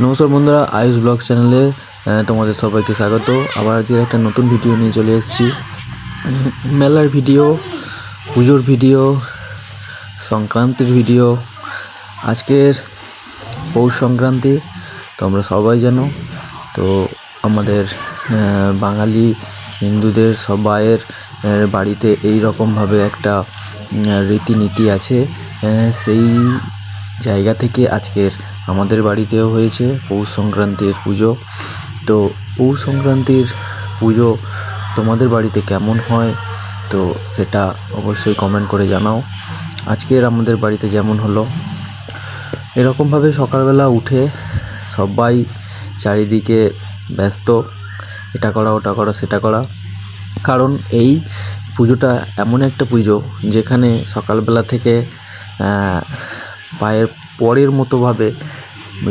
নমস্কার বন্ধুরা, আয়ুষ ব্লগ চ্যানেলে তোমাদের সবাইকে স্বাগত। আবার আজকে একটা নতুন ভিডিও নিয়ে চলে এসেছি। মেলার ভিডিও, পুজোর ভিডিও, সংক্রান্তির ভিডিও, আজকের পৌষ সংক্রান্তি, তোমরা সবাই জানো। তো আমাদের বাঙালি, হিন্দুদের সবাইয়ের বাড়িতে এই রকমভাবে একটা রীতিনীতি আছে। সেই জায়গা থেকে আজকের আমাদের বাড়িতেও হয়েছে পৌষ সংক্রান্তির পুজো। তো পৌষ সংক্রান্তির পুজো তোমাদের বাড়িতে কেমন হয়, তো সেটা অবশ্যই কমেন্ট করে জানাও। আজকের আমাদের বাড়িতে যেমন হলো, এরকমভাবে সকালবেলা উঠে সবাই চারিদিকে ব্যস্ত, এটা করা, ওটা করা, সেটা করা। কারণ এই পুজোটা এমন একটা পুজো যেখানে সকালবেলা থেকে পায়ের পরের মতোভাবে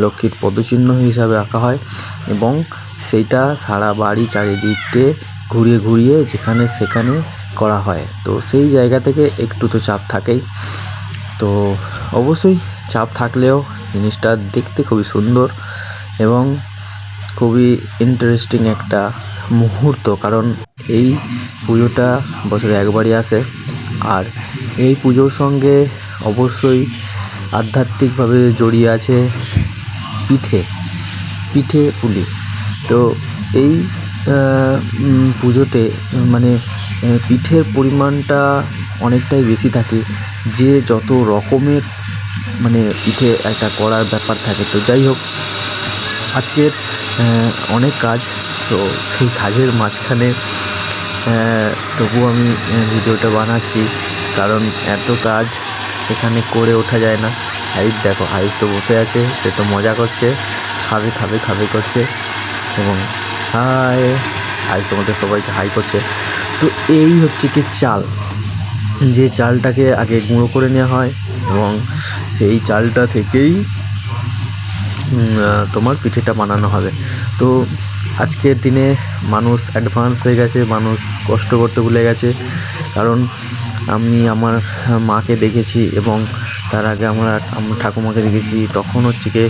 লক্ষ্মীর পদচিহ্ন হিসাবে আঁকা হয় এবং সেইটা সারা বাড়ি চারিদিকে ঘুরিয়ে ঘুরিয়ে যেখানে সেখানে করা হয়। তো সেই জায়গা থেকে একটু তো চাপ থাকেই। তো অবশ্যই চাপ থাকলেও জিনিসটা দেখতে খুবই সুন্দর এবং খুবই ইন্টারেস্টিং একটা মুহূর্ত কারণ এই পুজোটা বছরে একবারই আসে। আর এই পুজোর সঙ্গে অবশ্যই আধ্যাত্মিকভাবে জড়িয়ে আছে পিঠে পিঠে পুলি। তো এই পুজোতে মানে পিঠের পরিমাণটা অনেকটাই বেশি থাকে। যে যত রকমের মানে পিঠে একটা করার ব্যাপার থাকে। তো যাই হোক, আজকের অনেক কাজ। তো সেই কাজের মাঝখানে তবু আমি ভিডিওটা বানাচ্ছি। কারণ এত কাজ সেখানে করে ওঠা যায় না। আইস দেখো আইস তো বসে আছে, সে তো মজা করছে। খাবে খাবে খাবে করছে। এবং হাই আইস তোমাদের সবাইকে হাই করছে। তো এই হচ্ছে কি চাল। যে চালটাকে আগে গুঁড়ো করে নেওয়া হয় এবং সেই চালটা থেকেই তোমার পিঠেটা বানানো হবে। তো আজকের দিনে মানুষ অ্যাডভান্স হয়ে গেছে, মানুষ কষ্ট করতে ভুলে গেছে। কারণ আমি আমার মাকে দেখেছি এবং তার আগে আমরা আমার ঠাকুমাকে দেখেছি। তখন হচ্ছে কি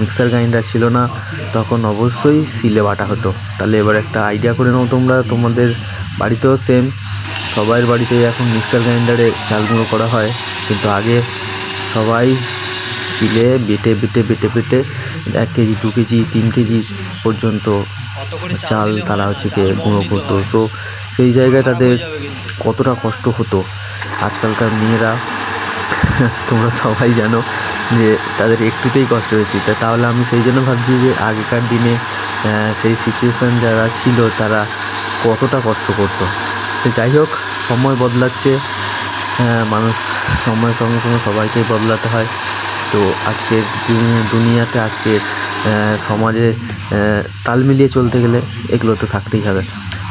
মিক্সার গ্রাইন্ডার ছিল না, তখন অবশ্যই সিলে বাটা হতো। তাহলে এবার একটা আইডিয়া করে নাও তোমরা, তোমাদের বাড়িতেও সেম সবার বাড়িতে এখন মিক্সার গ্রাইন্ডারে চাল গুঁড়ো করা হয়। কিন্তু আগে সবাই সিলে বেটে বেটে বেটে বেটে এক কেজি, দু কেজি, তিন কেজি পর্যন্ত চাল তারা হচ্ছে গিয়ে গুঁড়ো করতো। তো সেই জায়গায় তাদের কতটা কষ্ট হতো। আজকালকার মেয়েরা তোমরা সবাই জানো যে তাদের একটুতেই কষ্ট হয়েছে। তা তাহলে আমি সেই জন্য ভাবছি যে আগেকার দিনে সেই সিচুয়েশান যারা ছিল তারা কতটা কষ্ট করতো। তো যাই হোক সময় বদলাচ্ছে। হ্যাঁ, মানুষ সময়ের সঙ্গে সঙ্গে সবাইকেই বদলাতে হয়। তো আজকের দুনিয়াতে আজকে আহ, সমাজে তাল মিলিয়ে চলতে গেলে এগুলো তো থাকতেই হবে।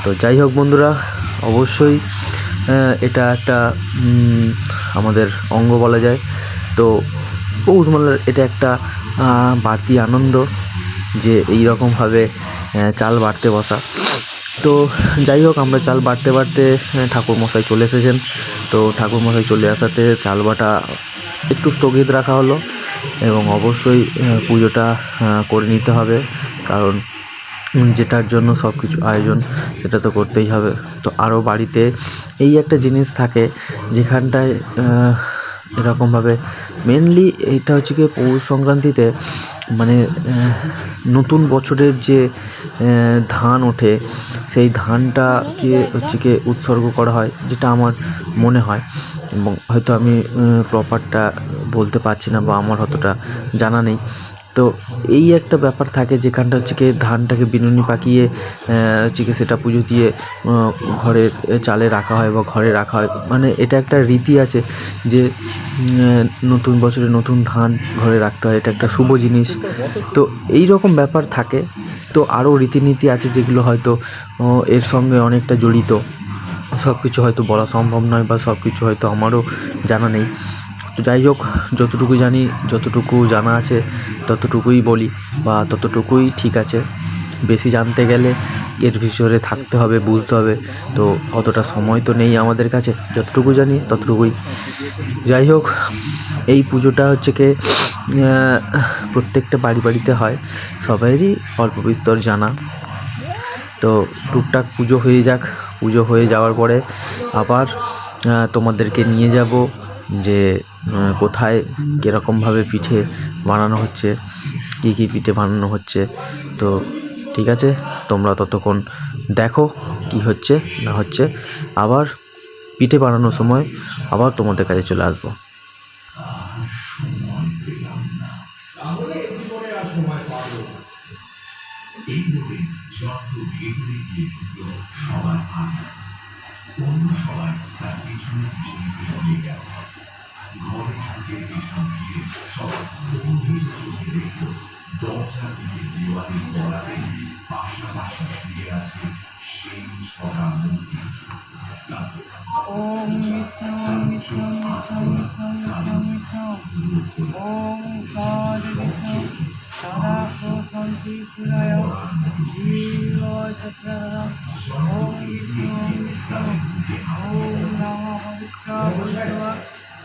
তো যাই হোক বন্ধুরা, অবশ্যই এটা একটা আমাদের অঙ্গ বলা যায়। তো পৌষ মেলার এটা একটা বাড়তি আনন্দ যে এই রকমভাবে চাল বাড়তে বসা। তো যাই হোক, আমরা চাল বাড়তে বাড়তে ঠাকুর মশাই চলে এসেছেন। তো ঠাকুর মশাই চলে আসাতে চাল বাটা একটু স্থগিত রাখা হলো। এবং অবশ্যই পুজোটা করে নিতে হবে। কারণ যেটার জন্য সব কিছু আয়োজন, সেটা তো করতেই হবে। তো আরও বাড়িতে এই একটা জিনিস থাকে, যেখানটায় এরকমভাবে মেনলি এটা হচ্ছে কি পৌষ সংক্রান্তিতে মানে নতুন বছরের যে ধান ওঠে, সেই ধানটাকে হচ্ছে কি উৎসর্গ করা হয়, যেটা আমার মনে হয়। এবং হয়তো আমি প্রপারটা বলতে পারছি না বা আমার অতটা জানা নেই। তো এই একটা ব্যাপার থাকে যেখানটা হচ্ছে কি ধানটাকে বিনুনি পাকিয়ে হচ্ছে কি সেটা পুজো দিয়ে ঘরের চালে রাখা হয় বা ঘরে রাখা হয়। মানে এটা একটা রীতি আছে যে নতুন বছরে নতুন ধান ঘরে রাখতে হয়, এটা একটা শুভ জিনিস। তো এই রকম ব্যাপার থাকে। তো আরও রীতিনীতি আছে যেগুলো হয়তো এর সঙ্গে অনেকটা জড়িত। সব কিছু হয়তো বলা সম্ভব নয় বা সব কিছু হয়তো আমারও জানা নেই। তো যাই হোক যতটুকু জানি, যতটুকু জানা আছে, ততটুকুই বলি বা ততটুকুই ঠিক আছে। বেশি জানতে গেলে এর ভিতরে থাকতে হবে, বুঝতে হবে। তো অতটা সময় তো নেই আমাদের কাছে যতটুকু জানি ততটুকুই। যাই হোক, এই পুজোটা হচ্ছে কি প্রত্যেকটা বাড়ি বাড়িতে হয় সবাইয়েরই অল্প বিস্তর জানা। তো টুকটাক পুজো হয়ে যাক, পুজো হয়ে যাওয়ার পরে আবার তোমাদেরকে নিয়ে যাব। যে কোথায় কীরকমভাবে পিঠে বানানো হচ্ছে, কী কী পিঠে বানানো হচ্ছে, তো ঠিক আছে, তোমরা ততক্ষণ দেখো কি হচ্ছে, না হচ্ছে। আবার পিঠে বানানোর সময় আবার তোমাদের কাছে চলে আসব। ওম বিষ্ণু বিষ্ণু বিষ্ণু বিষ্ণু বিষ্ণু বিষ্ণু ওম সদ প্রশান্তি সুরায় জীব চক্রধরম ওম ওম নম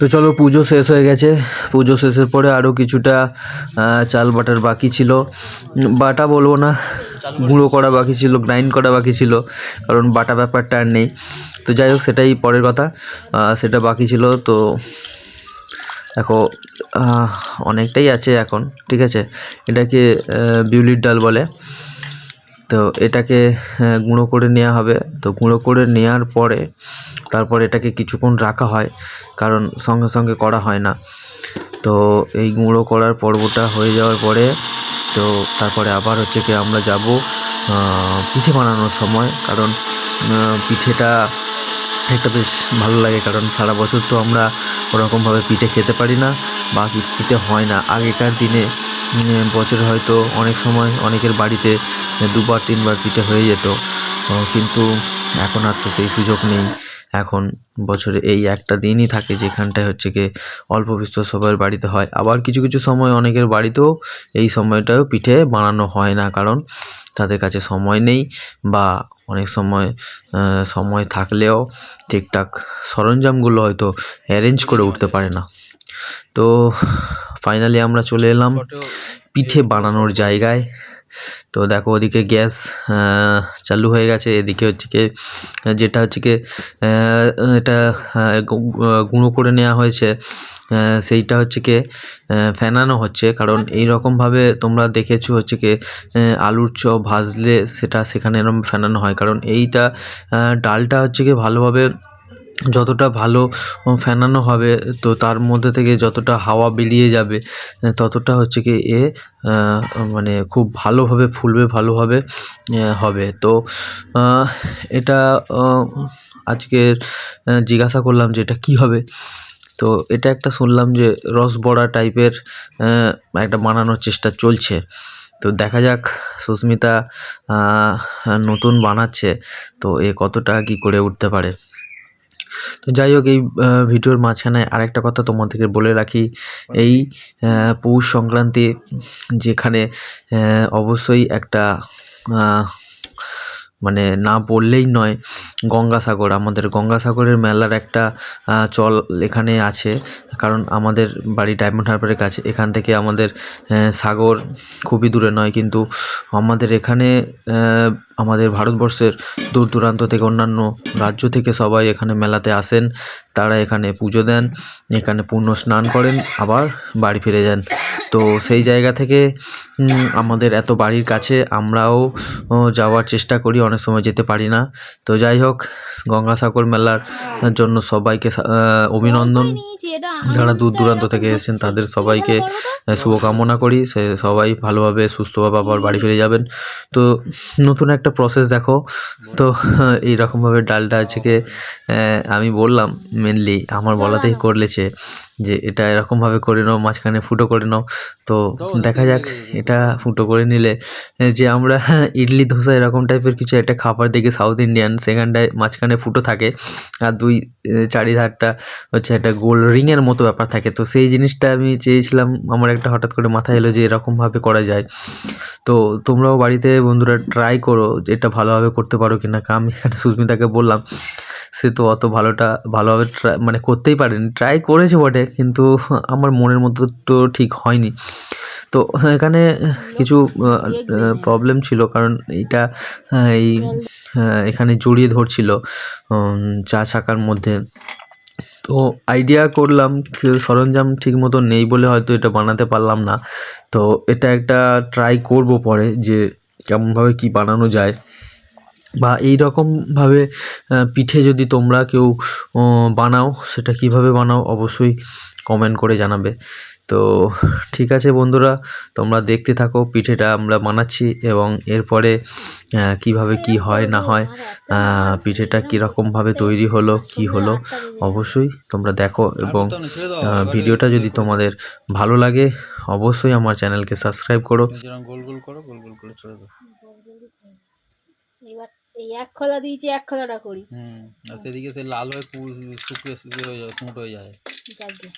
তো চলো পুজো শেষ হয়ে গেছে। পুজো শেষের পরে আরও কিছুটা চাল বাটার বাকি ছিল। বাটা বলব না, গুঁড়ো করা বাকি ছিল গ্রাইন্ড করা বাকি ছিল, কারণ বাটা ব্যাপারটা আর নেই। তো যাই হোক, সেটাই পরের কথা। সেটা বাকি ছিল, তো দেখো অনেকটাই আছে এখন, ঠিক আছে? এটাকে বিউলির ডাল বলে। তো এটাকে গুঁড়ো করে নেওয়া হবে। তো গুঁড়ো করে নেওয়ার পরে তারপর এটাকে কিছুক্ষণ রাখা হয়, কারণ সঙ্গে সঙ্গে করা হয় না। তো এই গুঁড়ো করার পর্বটা হয়ে যাওয়ার পরে, তো তারপরে আবার হচ্ছে কি আমরা যাব পিঠে বানানোর সময়। কারণ পিঠেটা একটা বেশ ভালো লাগে, কারণ সারা বছর তো আমরা ওরকমভাবে পিঠে খেতে পারি না বা পিঠে হয় না। আগেকার দিনে বছরে হয়তো অনেক সময় অনেকের বাড়িতে দুবার, তিনবার পিঠে হয়ে যেত। কিন্তু এখন আর তো সেই সুযোগ নেই। এখন বছরে এই একটা দিনই থাকে যেখানটায় হচ্ছে গিয়ে অল্প বিস্তর সবার বাড়িতে হয়। আবার কিছু কিছু সময় অনেকের বাড়িতেও এই সময়টাও পিঠে বানানো হয় না কারণ তাদের কাছে সময় নেই বা অনেক সময় সময় থাকলেও ঠিকঠাক সরঞ্জামগুলো হয়তো অ্যারেঞ্জ করে উঠতে পারে না। তো ফাইনালি আমরা চলে এলাম পিঠে বানানোর জায়গায়। তো দেখো ওদিকে গ্যাস চালু হয়ে গেছে। এদিকে হচ্ছে কি যেটা হচ্ছে কি এটা গুঁড়ো করে নেওয়া হয়েছে। সেইটা হচ্ছে কি ফেনানো হচ্ছে। কারণ এই রকমভাবে তোমরা দেখেছ হচ্ছে কি আলুর চপ ভাজলে সেটা সেখানে এরকম ফেনানো হয়। কারণ এইটা ডালটা হচ্ছে কি ভালোভাবে যতটা ভালো ফেনানো হবে, তো তার মধ্যে থেকে যতটা হাওয়া বেরিয়ে যাবে ততটা হচ্ছে কি এ মানে খুব ভালোভাবে ফুলবে, ভালোভাবে হবে। তো এটা আজকের জিজ্ঞাসা করলাম যে এটা কী হবে? তো এটা একটা শুনলাম যে রস রসবড়া টাইপের একটা বানানোর চেষ্টা চলছে। তো দেখা যাক, সুস্মিতা নতুন বানাচ্ছে, তো এ কতটা কী করে উঠতে পারে। তো যাই হোক, এই ভিডিওর মাঝখানে আরেকটা কথা তোমাদেরকে বলে রাখি। এই পৌষ সংক্রান্তি যেখানে অবশ্যই একটা মানে না বললেই নয়, গঙ্গাসাগর, আমাদের গঙ্গাসাগরের মেলার একটা চল এখানে আছে। কারণ আমাদের বাড়ি ডায়মন্ড হারবারের কাছে, এখান থেকে আমাদের সাগর খুবই দূরে নয়, কিন্তু আমাদের এখানে আমাদের ভারতবর্ষের দূর দূরান্ত থেকে অন্যান্য রাজ্য থেকে সবাই এখানে মেলাতে আসেন। তারা এখানে পুজো দেন, এখানে পূর্ণ স্নান করেন, আবার বাড়ি ফিরে যান। তো সেই জায়গা থেকে আমাদের এত বাড়ির কাছে আমরাও যাওয়ার চেষ্টা করি, অনেক সময় যেতে পারি না। তো যাই হোক গঙ্গাসাগর মেলার জন্য সবাইকে অভিনন্দন। যারা দূর দূরান্ত থেকে এসেছেন, তাদের সবাইকে শুভকামনা করি। সে সবাই ভালোভাবে, সুস্থভাবে আবার বাড়ি ফিরে যাবেন। তো নতুন একটা প্রসেস দেখো। তো এইরকমভাবে ডালটা হচ্ছে কি আমি বললাম মেনলি আমার বলাতেই করলেছে। যে এটা এরকমভাবে করে নাও মাঝখানে ফুটো করে নাও। তো দেখা যাক এটা ফুটো করে নিলে। যে আমরা ইডলি ধোসা এরকম টাইপের কিছু একটা খাবার দেখি সাউথ ইন্ডিয়ান সেখানটায় মাঝখানে ফুটো থাকে। আর দুই চারিধারটা হচ্ছে একটা গোল রিংয়ের মতো ব্যাপার থাকে। তো সেই জিনিসটা আমি চেয়েছিলাম আমার একটা হঠাৎ করে মাথায় এলো যে এরকমভাবে করা যায়। তো তোমরাও বাড়িতে বন্ধুরা ট্রাই করো যে এটা ভালোভাবে করতে পারো কিনা। কারণ আমি এখানে সুস্মিতাকে বললাম সে তো অত ভালোটা ভালোভাবে ট্রাই মানে করতেই পারেনি। ট্রাই করেছে বটে কিন্তু আমার মনের মতো তো ঠিক হয়নি। তো এখানে কিছু প্রবলেম ছিল কারণ আহ, এই এখানে জড়িয়ে ধরছিল চা ছাকার মধ্যে। তো আইডিয়া করলাম সরঞ্জাম ঠিক মতো নেই বলে হয়তো এটা বানাতে পারলাম না। তো এটা একটা ট্রাই করব পরে যে কেমনভাবে কি বানানো যায়। বা এই রকমভাবে পিঠে যদি তোমরা কেউ বানাও, সেটা কীভাবে বানাও অবশ্যই কমেন্ট করে জানাবে। তো ঠিক আছে বন্ধুরা, তোমরা দেখতে থাকো, পিঠেটা আমরা বানাচ্ছি এবং এরপরে কীভাবে কি হয়, না হয় পিঠেটা কীরকমভাবে তৈরি হলো, কি হলো, অবশ্যই তোমরা দেখো এবং ভিডিওটা যদি তোমাদের ভালো লাগে, অবশ্যই আমার চ্যানেলকে সাবস্ক্রাইব করো। গোল গোল করো, গোল গোল করে এই এক খোলা দিয়েছি এক খোলাটা করি। হুম আর সেদিকে সে লাল হয়ে শুকিয়ে শুকিয়ে হয়ে যায় স্মুট হয়ে যায় যাকে